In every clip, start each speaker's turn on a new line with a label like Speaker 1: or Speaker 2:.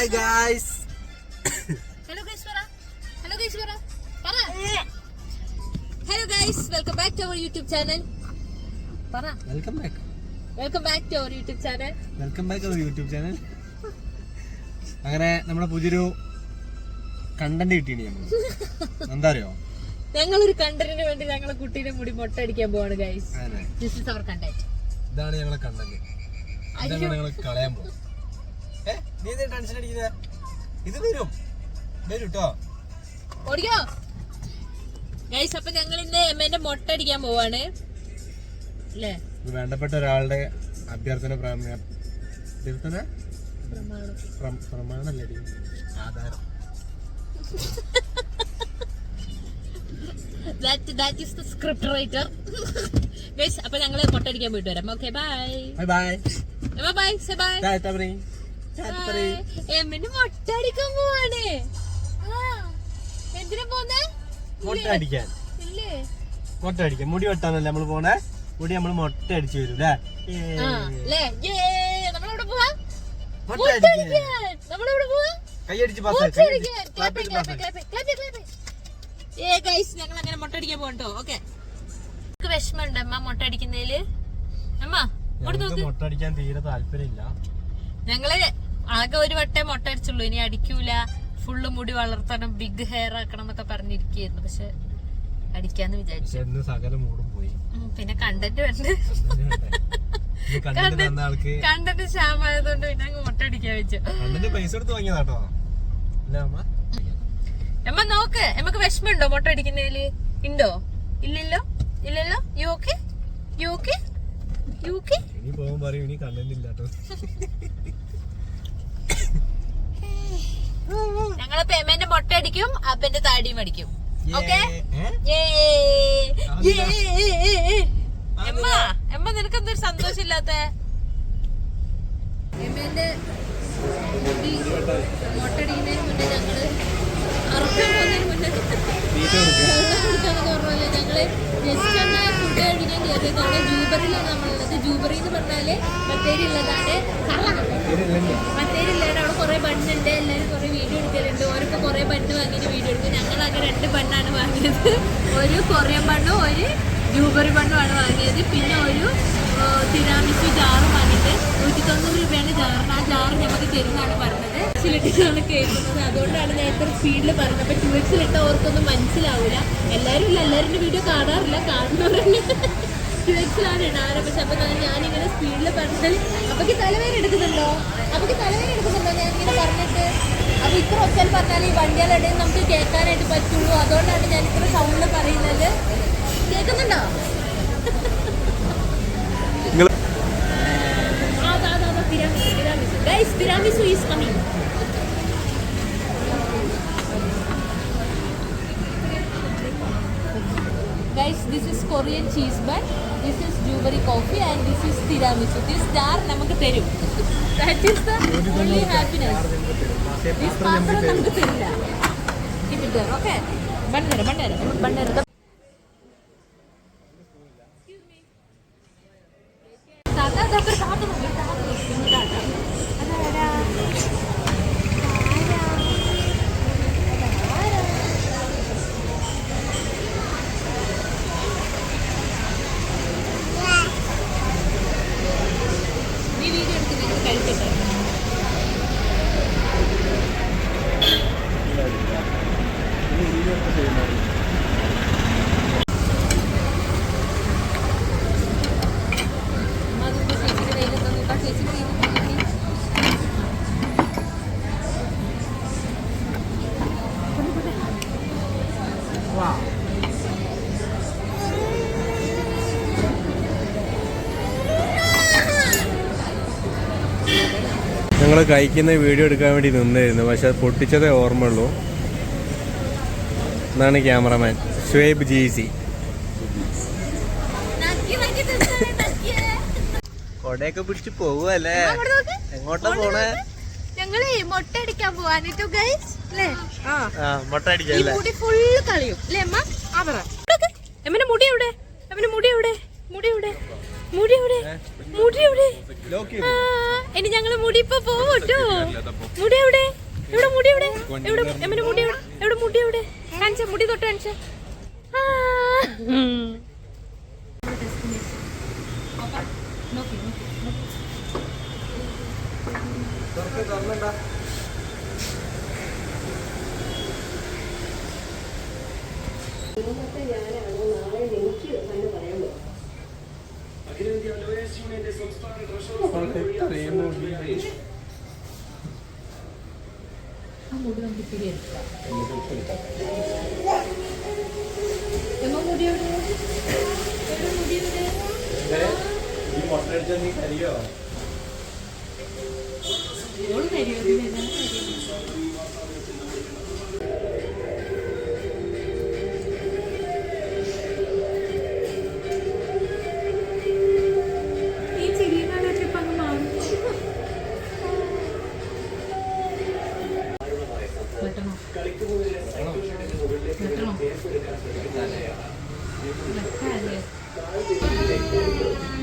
Speaker 1: Hi guys
Speaker 2: hello guys പറ hello guys പറ പറ hello guys welcome back to our YouTube channel പറ
Speaker 1: welcome back
Speaker 2: welcome back to our YouTube channel
Speaker 1: welcome back our YouTube channel അങ്ങനെ നമ്മളെ പുതിയൊരു content കിട്ടിയാണ് നമ്മൾ എന്താ അറിയോ?
Speaker 2: ഞങ്ങളൊരു കണ്ടന്റിന് വേണ്ടി ഞങ്ങളെ കുട്ടീനെ മുടി മൊട്ടടിക്കാൻ പോവാണ് guys this is our content
Speaker 1: ഇതാണ് ഞങ്ങളെ കണ്ടന്റ് ഇതാണ് ഞങ്ങൾ കളയാൻ പോകും ഏ നീ എന്താ ടെൻഷൻ അടിക്കുന്നത് ഇത് വരും. വരും കേട്ടോ
Speaker 2: ഓടിക്കോ. ഗൈസ് അപ്പൊ ഞങ്ങൾ ഇന്ന് എമ്മേന്റെ മൊട്ട അടിക്കാൻ പോവാണ്. അല്ലേ?
Speaker 1: ഇത് വേണ്ടപ്പെട്ട ഒരാളുടെ അഭ്യർത്ഥന പ്രാമ്യം അഭ്യർത്ഥന? പ്രം- പ്രമാണല്ലേ ആധാരം.
Speaker 2: That that is the script writer guys അപ്പൊ ഞങ്ങൾ മൊട്ട അടിക്കാൻ പോയിട്ട് വരാം. Okay bye
Speaker 1: bye bye
Speaker 2: bye say bye എമ്മിന് മൊട്ട അടിക്കാൻ പോവാണ് എന്തിനാ പോന്നെ?
Speaker 1: മുട്ട അടിക്കാൻ.
Speaker 2: ഇല്ലേ?
Speaker 1: മുട്ട അടിക്കാൻ. മുടി വെട്ടാനല്ലേ നമ്മൾ പോണേ? മുടി നമ്മൾ മുട്ട അടിച്ചു വരും അല്ലേ കൈയടിച്ച്.
Speaker 2: ഏ ഗൈസ് ഞങ്ങൾ അങ്ങനെ മുട്ട അടിക്കാൻ. പോകട്ടോ ഓക്കെ. വിഷമമുണ്ട് അമ്മ മുട്ട അടിക്കുന്നതിൽ? അമ്മ
Speaker 1: മുട്ട അടിക്കാൻ തീരെ താല്പര്യമില്ല.
Speaker 2: ഞങ്ങൾ ആകെ ഒരു വട്ടേ മുട്ട അടിച്ചുള്ളൂ. ഇനി അടിക്കൂല. ഫുള്ള് മുടി വളർത്തണം ബിഗ് ഹെയർ ആക്കണം എന്നൊക്കെ പറഞ്ഞിരിക്കുന്നു പക്ഷെ അടിക്കാന്ന് വിചാരിച്ചു. പിന്നെ കണ്ടന്റ് വരണ്ട്
Speaker 1: കണ്ടന്റ്
Speaker 2: ക്ഷാമായതുകൊണ്ട് പിന്നെ അങ്ങ് മുട്ട അടിക്കാൻ വെച്ചു.
Speaker 1: പൈസ വാങ്ങിയതാട്ടോ.
Speaker 2: എമ്മ നോക്ക് എമ്മക്ക് വിഷമുണ്ടോ മുട്ട അടിക്കുന്നതിൽ? ഉണ്ടോ ഇല്ലല്ലോ? ഇല്ലല്ലോ? You okay you okay you okay
Speaker 1: ഇനി പറയും ഇനി കണ്ടന്റ് ഇല്ല
Speaker 2: ഞങ്ങൾ മുട്ട മൊട്ട അടിക്കും അപ്പന്റെ താടിയും അടിക്കും. ഓക്കെ എമ്മ എമ്മ നിനക്ക് എന്തൊരു സന്തോഷമില്ലാത്ത എമ്മന്റെ മുന്നേ ഞങ്ങൾ അറക്കാൻ പോകുന്നതിന് മുന്നേ പറഞ്ഞല്ലേ ഞങ്ങൾ ജസ്റ്റ് ഒന്ന് ഫുഡ് കഴിക്കാൻ കയറിയത് അവിടെ ജൂബറിലാണ് നമ്മളുള്ളത്. ജൂബറി എന്ന് പറഞ്ഞാൽ ബത്തേരി ഉള്ളതാണ്. ബത്തേരി ഉള്ളതാണ് അവിടെ കുറെ ബണ്ണുണ്ട് എല്ലാവരും കുറെ വീഡിയോ എടുക്കലുണ്ട്. ഓരൊക്കെ കുറെ ബണ്ണ് വാങ്ങിയിട്ട് വീഡിയോ എടുക്കും. ഞങ്ങളൊക്കെ രണ്ട് ബണ്ണാണ് വാങ്ങിയത്. ഒരു കൊറിയൻ ബണ്ണും ഒരു ജൂബറി ബണ്ണുമാണ് വാങ്ങിയത്. പിന്നെ ഒരു തിരാമിസു ജാറും വാങ്ങിയിട്ട് നൂറ്റി തൊണ്ണൂറ് രൂപയാണ് ജാറിന്. ആ ജാറ് ഞങ്ങൾക്ക് തരുന്നതാണ് പറഞ്ഞത്. ചിലിട്ടിട്ടാണ് കേൾക്കുന്നത്. അതുകൊണ്ടാണ് ഞാൻ ഇത്ര സ്പീഡിൽ പറഞ്ഞത്. അപ്പം ട്യൂബ്സിലിട്ട ഓർക്കൊന്നും മനസ്സിലാവില്ല എല്ലാവരും ഇല്ല എല്ലാവരുടെ വീഡിയോ കാണാറില്ല. കാണുന്നവരന്നെ ട്യൂബ്സിലാണ് ഇടാറ് പക്ഷെ അപ്പൊ ഞാനിങ്ങനെ സ്പീഡിൽ പറഞ്ഞത് അപ്പൊക്ക് തലവേദന എടുക്കുന്നുണ്ടോ അപ്പൊക്ക് തലവേദന എടുക്കുന്നുണ്ടോ ഞാൻ ഇങ്ങനെ പറഞ്ഞിട്ട് അപ്പൊ ഇത്ര ഒച്ചൽ പറഞ്ഞാൽ ഈ വണ്ടികളുടെ നമുക്ക് കേൾക്കാനായിട്ട് പറ്റുള്ളൂ അതുകൊണ്ടാണ് ഞാൻ ഇത്ര സൗണ്ട് പറയുന്നത് കേൾക്കുന്നുണ്ടോ. Guys, തിരാമിസു is coming. Guys, this is Korean cheese bun. This is Jubari coffee and this is tiramisu. This jar നമുക്ക് തരും. That is the only happiness. This പാത്രം നമുക്ക് തരില്ല. Keep it there, okay? Bun തരാം, bun
Speaker 1: ഞങ്ങൾ കഴിക്കുന്ന video എടുക്കാൻ വേണ്ടി നിന്നായിരുന്നു. പക്ഷെ അത് പൊട്ടിച്ചതേ ഓർമ്മയുള്ളൂ. എന്നാണ് ക്യാമറമാൻ ഷുവേബ് ജി സി കൊടയൊക്കെ പിടിച്ച് പോവല്ലേ
Speaker 2: അങ്ങോട്ട് നോക്ക്.
Speaker 1: എങ്ങോട്ടാ പോണേ
Speaker 2: ഞങ്ങൾ മുട്ട അടിക്കാൻ പോവാനിട്ടു ഗൈസ്
Speaker 1: മുട്ട അടിക്കാൻ
Speaker 2: മുടി ഫുള്ള് കളയും. അല്ലേ അമ്മ. എമ്മന്റെ മുടി എവിടെ? എമ്മന്റെ മുടി എവിടെ? മുടി എവിടെ മുടി എവിടെ മുടി എവിടെ
Speaker 1: ലോക്ക്
Speaker 2: ആ, ഇനി ഞങ്ങൾ മുടി ഇപ്പൊ പോവട്ടോ. മുടി എവിടെ എവിടെ മുടി എവിടെ എവിടെ എമ്മന്റെ മുടി എവിടെ എവിടെ മുടി എവിടെ കാണിച്ച മുടി തൊട്ട് കാണിച്ച മുടി നമുക്ക് ഇത്തിരി പറയാൻ എമ്മ മുടി എവിടെ എവിടെ മുടി എവിടെ
Speaker 1: ഈ മുട്ട അടിച്ചാൽ നീ കരിയോ
Speaker 2: ഓൾ തരുമോ ഇതിനെല്ലാം തരുമോ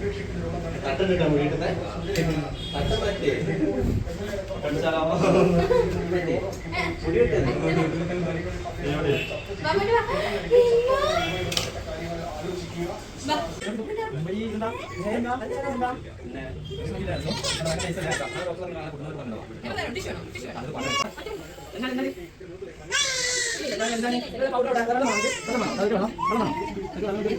Speaker 2: മാസം കഴിയുമ്പോ വരുമോ അടിക്കല്ലേ ഇടിക്കല്ലേ ബാബുവിന്റെ വാ. വാ. ഞാൻ വരാം. ടിഷ്യൂ വേണോ?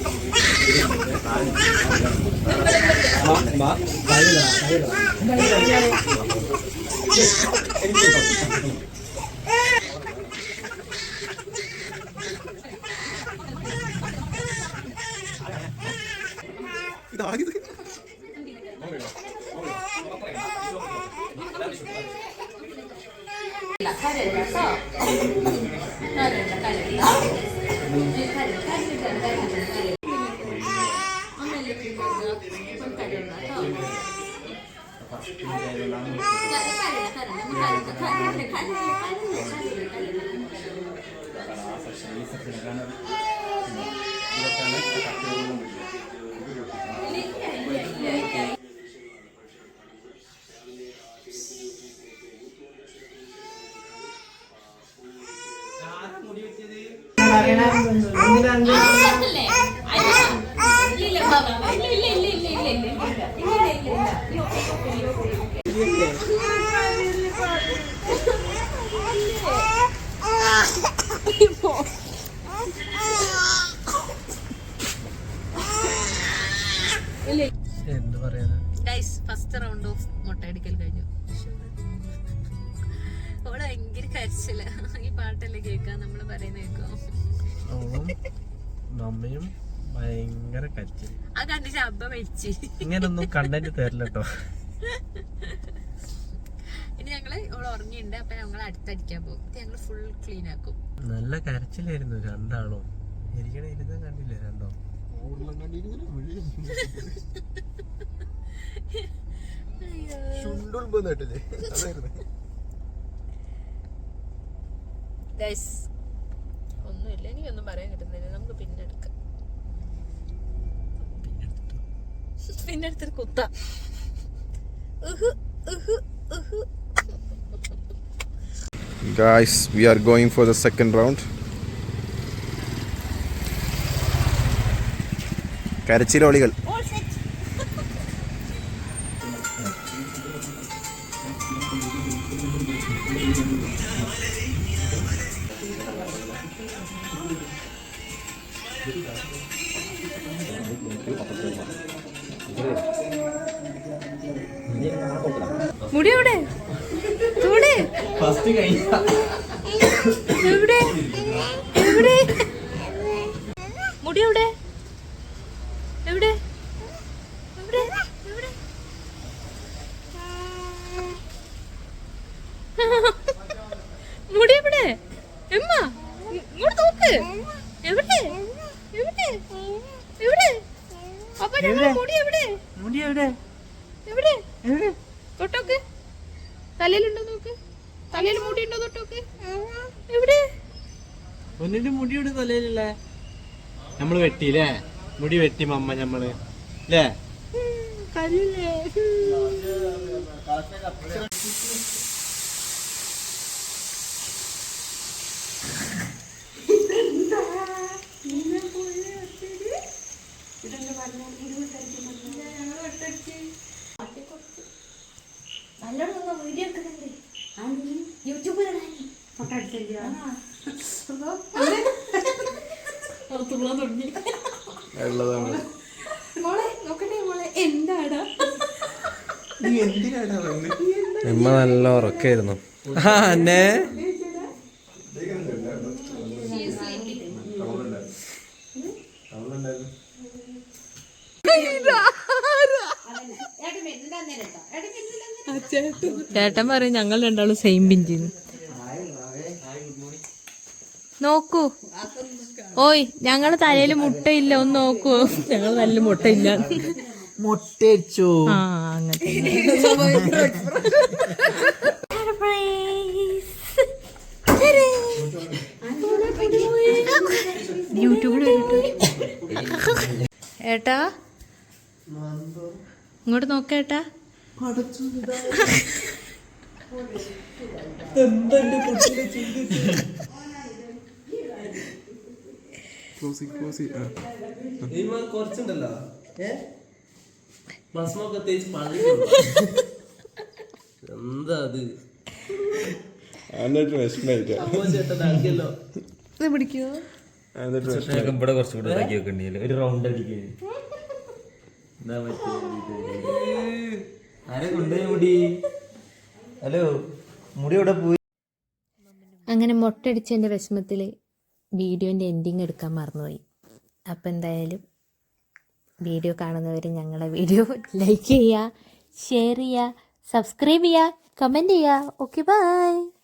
Speaker 2: ഇല്ല, Gracias. കരച്ചില്ല ഈ പാട്ടല്ലേ കേൾക്കാൻ നമ്മൾ പറയുന്ന കേൾക്കോ?
Speaker 1: അവളും ഭയങ്കര കച്ചി
Speaker 2: ആ കണ്ടിട്ട് അബ്ബ മരിച്ചു
Speaker 1: ഇങ്ങനൊന്നും കണ്ടന്റ് തരില്ല കേട്ടോ
Speaker 2: ഇനി ഞങ്ങൾ ഓൾ ഉറങ്ങിയിട്ടുണ്ട് അപ്പൊ ഞങ്ങൾ അടുത്തടിക്കാൻ പോകും. ഞങ്ങൾ ഞങ്ങൾ ഫുൾ ക്ലീൻ ആക്കും.
Speaker 1: നല്ല കരച്ചിലായിരുന്നു രണ്ടാളും. ഇരിക്കണ ഇരുന്ന് കണ്ടില്ല രണ്ടോ?
Speaker 2: ഗൈസ് ഒന്നുമില്ല. എനിക്കൊന്നും പറയാൻ കിട്ടുന്നില്ല. നമുക്ക് പിന്നെ എടുക്കാം. പിന്നെ എടുത്തിട്ട് കുത്താം.
Speaker 3: Guys, we are going for the second round. കരച്ചിലോളികൾ.
Speaker 1: ഫസ്റ്റ് കഴിഞ്ഞ
Speaker 2: എവിടെ? എവിടെ? മുടി എവിടെ? എവിടെ? എവിടെ? എവിടെ? മുടി എവിടെ? എമ്മ ഇങ്ങോട്ട് നോക്ക്. എവിടെ? എവിടെ? എവിടെ? അപ്പൊ മുടി എവിടെ?
Speaker 1: മുടി എവിടെ?
Speaker 2: എവിടെ? തൊട്ടോക്ക്. തലയിലുണ്ടോ നോക്ക്. തലയിൽ മുടി ഉണ്ടോ തൊട്ടോക്ക്? എവിടെ?
Speaker 1: ഒന്നിന്റെ മുടിയുണ്ട് തലയിലല്ലേ? നമ്മൾ വെട്ടിയില്ലേ? മുടി വെട്ടി മമ്മ ഞമ്മൾ. ല്ലേ?
Speaker 2: കല്ലേ
Speaker 3: എമ്മ നല്ല ഉറക്കായിരുന്നു. ആ എന്നെ
Speaker 2: ചേട്ടൻ. പറയും ഞങ്ങൾ രണ്ടാളും സെയിം ബിഞ്ചിന്ന് നോക്കൂ. ഓയ് ഞങ്ങൾ തലയിൽ മുട്ടയില്ല ഒന്ന് നോക്കൂ. ഞങ്ങൾ നല്ല മുട്ടയില്ല.
Speaker 1: മുട്ടച്ചു
Speaker 2: യൂട്യൂബിൽ ഏട്ടാ? ഇങ്ങോട്ട് നോക്കേട്ടാ
Speaker 1: കുറച്ചുണ്ടല്ലോ. ഏ? ഭസ്മൊക്കെ തേച്ച് എന്താ അത്?
Speaker 3: എന്നിട്ട് വിഷമായിട്ട്
Speaker 4: ഞങ്ങൾക്ക് ഇവിടെ കുറച്ചുകൂടെ ഇതാക്കി വെക്കണ്ടേ? ഒരു റൗണ്ട് അടിക്കാൻ എന്താ ആരെ കൊണ്ടുപോയി മുടി? ഹലോ മുടി ഇവിടെ പോയി?
Speaker 2: അങ്ങനെ മൊട്ടടിച്ചതിന്റെ വിഷമത്തിൽ വീഡിയോന്റെ എൻഡിങ് എടുക്കാൻ മറന്നുപോയി. അപ്പം എന്തായാലും വീഡിയോ കാണുന്നവർ ഞങ്ങളുടെ വീഡിയോ ലൈക്ക് ചെയ്യുക ഷെയർ ചെയ്യുക സബ്സ്ക്രൈബ് ചെയ്യുക കമന്റ് ചെയ്യുക. Okay bye